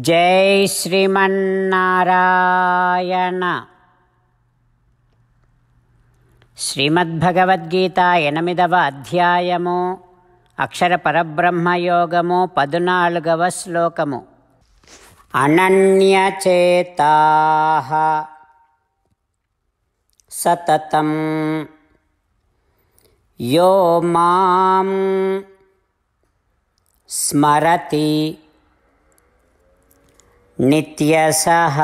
జై శ్రీమన్నారాయణ. శ్రీమద్భగవద్గీత ఎనిమిదవ అధ్యాయము అక్షర పరబ్రహ్మయోగము పదునాలుగవ శ్లోకము. అనన్యచేతా సతతం. యో మాం స్మరతి. नित्यसः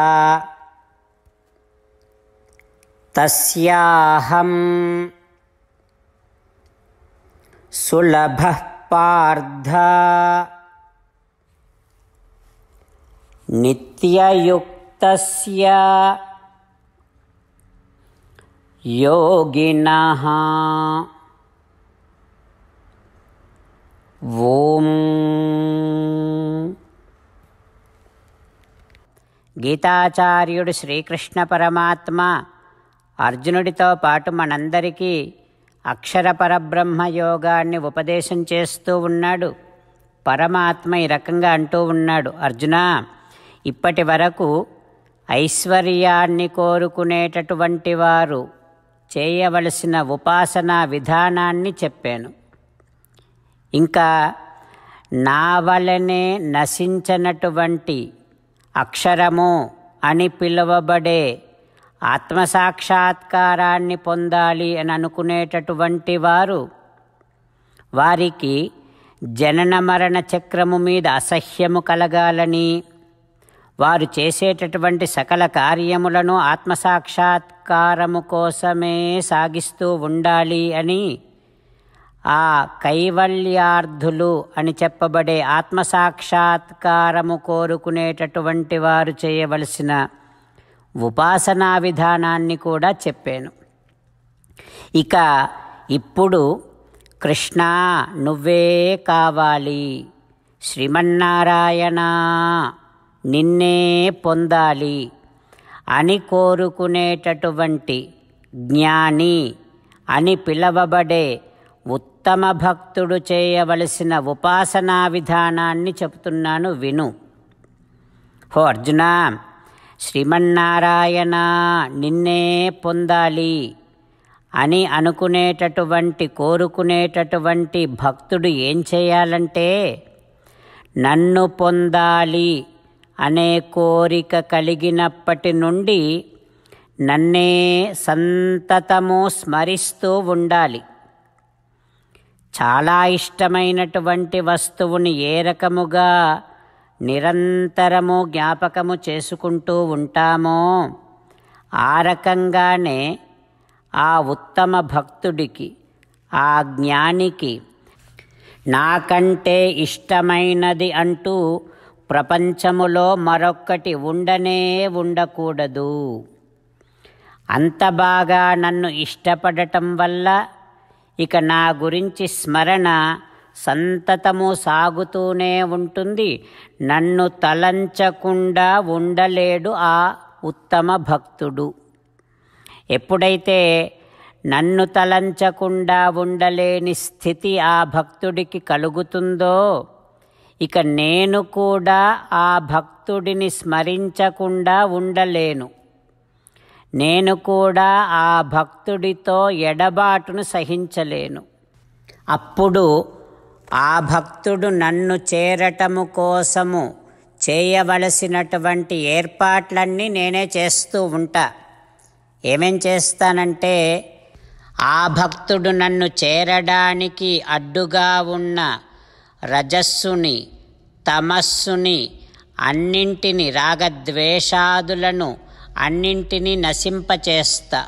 तस्याहं सुलभः पार्थ। नित्ययुक्तस्य योगिनः। ॐ గీతాచార్యుడు శ్రీకృష్ణ పరమాత్మ అర్జునుడితో పాటు మనందరికీ అక్షర పరబ్రహ్మ యోగాన్ని ఉపదేశం చేస్తూ ఉన్నాడు. పరమాత్మ ఈ రకంగా అంటూ ఉన్నాడు అర్జున ఇప్పటి వరకు ఐశ్వర్యాన్ని కోరుకునేటటువంటి వారు చేయవలసిన ఉపాసనా విధానాన్ని చెప్పాను. ఇంకా నా వలనే నశించనటువంటి అక్షరము అని పిలువబడే ఆత్మసాక్షాత్కారాన్ని పొందాలి అని అనుకునేటటువంటి వారు వారికి జనన మరణ చక్రము మీద అసహ్యము కలగాలని వారు చేసేటటువంటి సకల కార్యములను ఆత్మసాక్షాత్కారము కోసమే సాగిస్తూ ఉండాలి అని ఆ కైవల్యార్థులు అని చెప్పబడే ఆత్మసాక్షాత్కారము కోరుకునేటటువంటి వారు చేయవలసిన ఉపాసనా విధానాన్ని కూడా చెప్పాను. ఇక ఇప్పుడు కృష్ణ నువ్వే కావాలి. శ్రీమన్నారాయణ నిన్నే పొందాలి అని కోరుకునేటటువంటి జ్ఞాని అని పిలవబడే ఉత్తమ భక్తుడు చేయవలసిన ఉపాసనా విధానాన్ని చెబుతున్నాను విను. హో అర్జున శ్రీమన్నారాయణ నిన్నే పొందాలి అని అనుకునేటటువంటి కోరుకునేటటువంటి భక్తుడు ఏం చేయాలంటే నన్ను పొందాలి అనే కోరిక కలిగినప్పటి నుండి నన్నే సంతతము స్మరిస్తూ ఉండాలి. చాలా ఇష్టమైనటువంటి వస్తువుని ఏ రకముగా నిరంతరము జ్ఞాపకము చేసుకుంటూ ఉంటామో ఆ రకంగానే ఆ ఉత్తమ భక్తుడికి ఆ జ్ఞానికి నాకంటే ఇష్టమైనది అంటూ ప్రపంచములో మరొక్కటి ఉండనే ఉండకూడదు. అంత బాగా నన్ను ఇష్టపడటం వల్ల ఇక నా గురించి స్మరణ సంతతము సాగుతూనే ఉంటుంది. నన్ను తలంచకుండా ఉండలేడు ఆ ఉత్తమ భక్తుడు. ఎప్పుడైతే నన్ను తలంచకుండా ఉండలేని స్థితి ఆ భక్తుడికి కలుగుతుందో ఇక నేను కూడా ఆ భక్తుడిని స్మరించకుండా ఉండలేను. నేను కూడా ఆ భక్తుడితో ఎడబాటును సహించలేను. అప్పుడు ఆ భక్తుడు నన్ను చేరటము కోసము చేయవలసినటువంటి ఏర్పాట్లన్నీ నేనే చేస్తూ ఉంటా. ఏమేం చేస్తానంటే ఆ భక్తుడు నన్ను చేరడానికి అడ్డుగా ఉన్న రజస్సుని తమస్సుని అన్నింటిని రాగద్వేషాదులను అన్నింటినీ నశింపచేస్తా.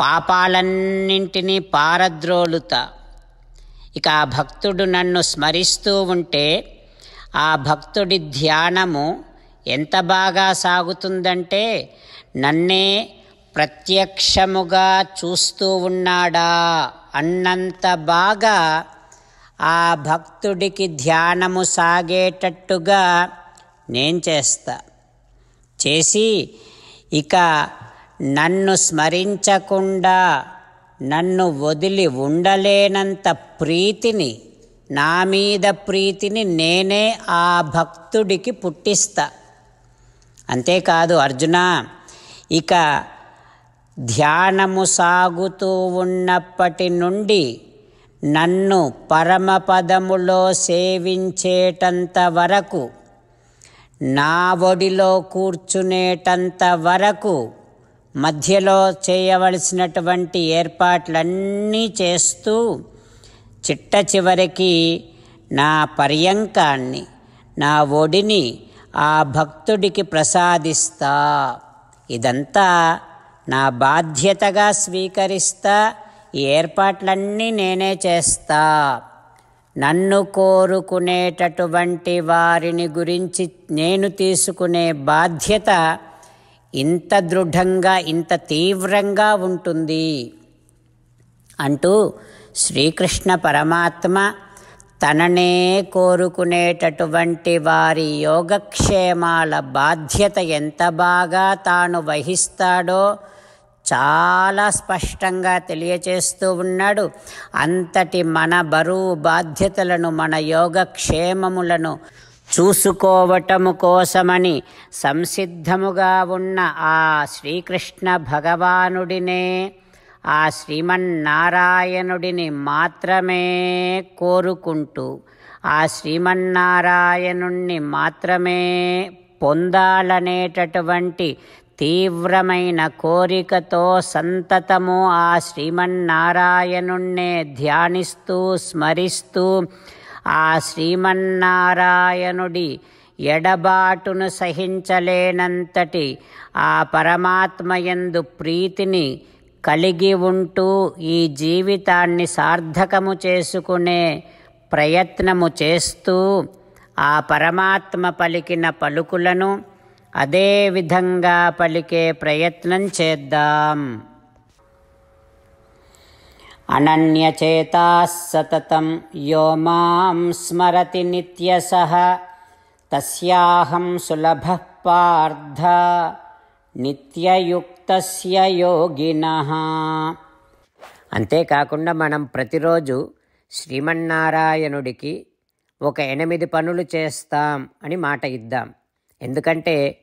పాపాలన్నింటినీ పారద్రోలుతా. ఇక ఆ భక్తుడు నన్ను స్మరిస్తూ ఉంటే ఆ భక్తుడి ధ్యానము ఎంత బాగా సాగుతుందంటే నన్నే ప్రత్యక్షముగా చూస్తూ ఉన్నాడా అన్నంత బాగా ఆ భక్తుడికి ధ్యానము సాగేటట్టుగా నేను చేస్తా. చేసి ఇక నన్ను స్మరించకుండా నన్ను వదిలి ఉండలేనంత ప్రీతిని నా మీద ప్రీతిని నేనే ఆ భక్తుడికి పుట్టిస్తా. అంతేకాదు అర్జున ఇక ధ్యానము సాగుతూ ఉన్నప్పటి నుండి నన్ను పరమపదములో సేవించేటంత వరకు నా ఒడిలో కూర్చునేటంత వరకు మధ్యలో చేయవలసినటువంటి ఏర్పాట్లన్నీ చేస్తూ చిట్ట చివరికి నా పర్యంకాన్ని నా ఒడిని ఆ భక్తుడికి ప్రసాదిస్తా. ఇదంతా నా బాధ్యతగా స్వీకరిస్తా ఈ ఏర్పాట్లన్నీ నేనే చేస్తా. నన్ను కోరుకునేటటువంటి వారిని గురించి నేను తీసుకునే బాధ్యత ఇంత దృఢంగా ఇంత తీవ్రంగా ఉంటుంది అంటూ శ్రీకృష్ణ పరమాత్మ తననే కోరుకునేటటువంటి వారి యోగక్షేమాల బాధ్యత ఎంత బాగా తాను వహిస్తాడో చాలా స్పష్టంగా తెలియచేస్తూ ఉన్నాడు. అంతటి మన బరువు బాధ్యతలను మన యోగక్షేమములను చూసుకోవటము కోసమని సంసిద్ధముగా ఉన్న ఆ శ్రీకృష్ణ భగవానుడినే ఆ శ్రీమన్నారాయణుడిని మాత్రమే కోరుకుంటూ ఆ శ్రీమన్నారాయణుణ్ణి మాత్రమే పొందాలనేటటువంటి తీవ్రమైన కోరికతో సంతతము ఆ శ్రీమన్నారాయణుణ్ణే ధ్యానిస్తూ స్మరిస్తూ ఆ శ్రీమన్నారాయణుడి ఎడబాటును సహించలేనంతటి ఆ పరమాత్మయందు ప్రీతిని కలిగి ఉంటూ ఈ జీవితాన్ని సార్థకము చేసుకునే ప్రయత్నము చేస్తూ ఆ పరమాత్మ పలికిన పలుకులను అదే విధంగా పలికే ప్రయత్నం చేద్దాం. అనన్యచేతా సతతం యో మాం స్మరతి నిత్యసహ తస్యాహం సులభ పార్థ నిత్యయుక్తస్య యోగిన. అంతేకాకుండా మనం ప్రతిరోజు శ్రీమన్నారాయణుడికి ఒక ఎనిమిది పనులు చేస్తాం అని మాట ఇద్దాం. ఎందుకంటే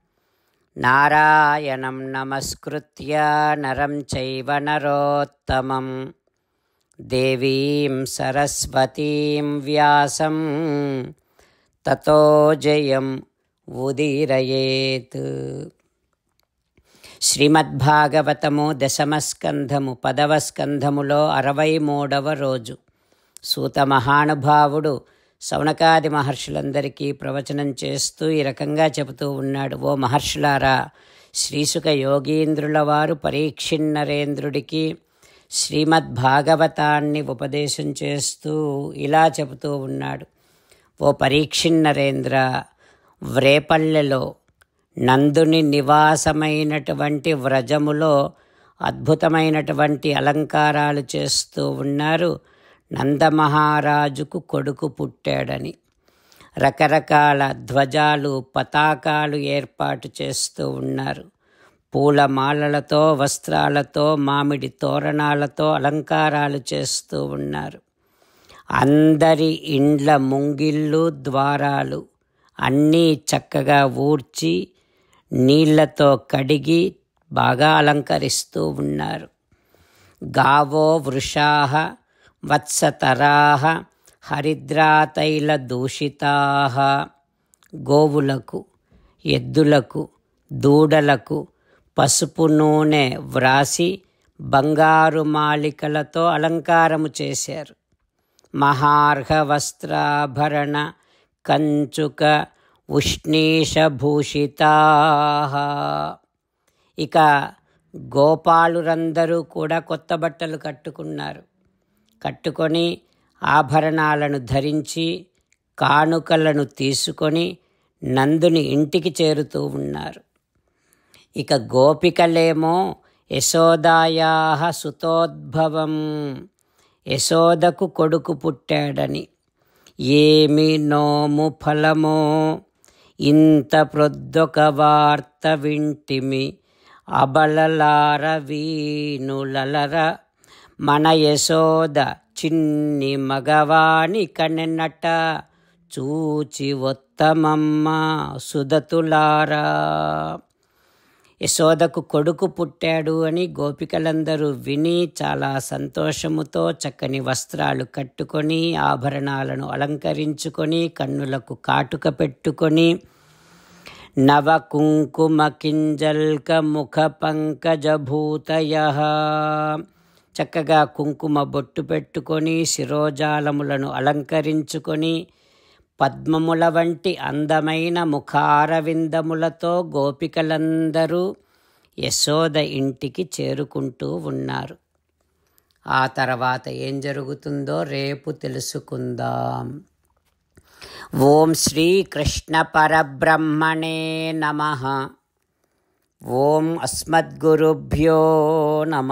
నారాయణం నమస్కృత్య నరం చైవ నరోత్తమం. దేవీం సరస్వతీం వ్యాసం. తతో జయం ఉదీరయేత్. శ్రీమద్భాగవతము దశమస్కంధము పదవ స్కంధములో అరవై మూడవ రోజు. సూత మహానుభావుడు సౌనకాది మహర్షులందరికీ ప్రవచనం చేస్తూ ఈ రకంగా చెబుతూ ఉన్నాడు. ఓ మహర్షులారా శ్రీసుక యోగీంద్రుల వారు పరీక్షిన్నరేంద్రుడికి శ్రీమద్భాగవతాన్ని ఉపదేశం చేస్తూ ఇలా చెబుతూ ఉన్నాడు. ఓ పరీక్షిన్నరేంద్ర వ్రేపల్లెలో నందుని నివాసమైనటువంటి వ్రజములో అద్భుతమైనటువంటి అలంకారాలు చేస్తూ ఉన్నారు. నందమహారాజుకు కొడుకు పుట్టాడని. రకరకాల ధ్వజాలు పతాకాలు ఏర్పాటు చేస్తూ ఉన్నారు. పూలమాలలతో వస్త్రాలతో మామిడి తోరణాలతో అలంకారాలు చేస్తూ ఉన్నారు. అందరి ఇండ్ల ముంగిళ్ళు ద్వారాలు అన్నీ చక్కగా ఊడ్చి నీళ్ళతో కడిగి బాగా అలంకరిస్తూ ఉన్నారు. గావో వృషాహ వత్సతరాహ హరిద్రాతైల దూషితాహ గోవులకు ఎద్దులకు దూడలకు పసుపు నూనె వ్రాసి బంగారు మాలికలతో అలంకారము చేశారు. మహార్హ వస్త్రాభరణ కంచుక ఉష్ణీషభూషితా. ఇక గోపాలురందరూ కూడా కొత్త బట్టలు కట్టుకున్నారు. కట్టుకొని ఆభరణాలను ధరించి కానుకలను తీసుకొని నందుని ఇంటికి చేరుతూ ఉన్నారు. ఇక గోపికలేమో యశోదాయా సుతోద్భవం యశోదకు కొడుకు పుట్టాడని. ఏమి నోము ఫలమో ఇంత ప్రొద్దొక వార్త వింటిమి. అబలలార వీనులలర మన యశోద చిన్ని మగవాణి కనెన్నట చూచి ఒత్తమమ్మ సుధతులారా. యశోదకు కొడుకు పుట్టాడు అని గోపికలందరూ విని చాలా సంతోషముతో చక్కని వస్త్రాలు కట్టుకొని ఆభరణాలను అలంకరించుకొని కన్నులకు కాటుక పెట్టుకొని నవ కుంకుమ కింజల్క ముఖ పంకజభూతయ. చక్కగా కుంకుమ బొట్టు పెట్టుకొని శిరోజాలములను అలంకరించుకొని పద్మముల వంటి అందమైన ముఖారవిందములతో గోపికలందరూ యశోద ఇంటికి చేరుకుంటూ ఉన్నారు. ఆ తర్వాత ఏం జరుగుతుందో రేపు తెలుసుకుందాం. ఓం శ్రీకృష్ణ పరబ్రహ్మణే నమ. ఓం అస్మద్గురుభ్యో నమ.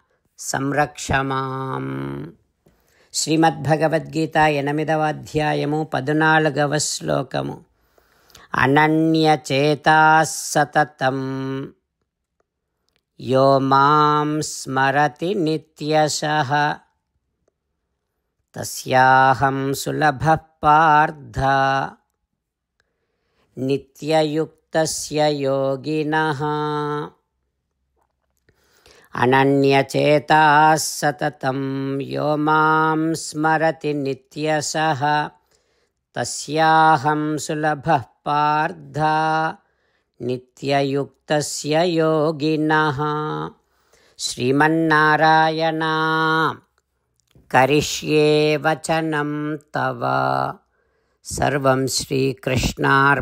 కృష్ణ సంరక్షమాం. శ్రీమద్భగవద్గీత ఎనిమిదవ అధ్యాయము పద్నాలుగవ శ్లోకము. అనన్యచేతా సతతం యో మాం స్మరతి నిత్యశ. తస్యాహం సులభ పార్థ. నిత్యయుక్త యోగినః. अनन्यचेताः सततं यो मां स्मरति नित्यसः तस्याहं सुलभः पार्धा नित्ययुक्तस्य योगिनः। श्रीमन्नारायणा करिष्ये वचनं तव। सर्वं श्रीकृष्णार्पणमस्तु।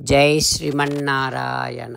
जय श्रीमन्नारायण।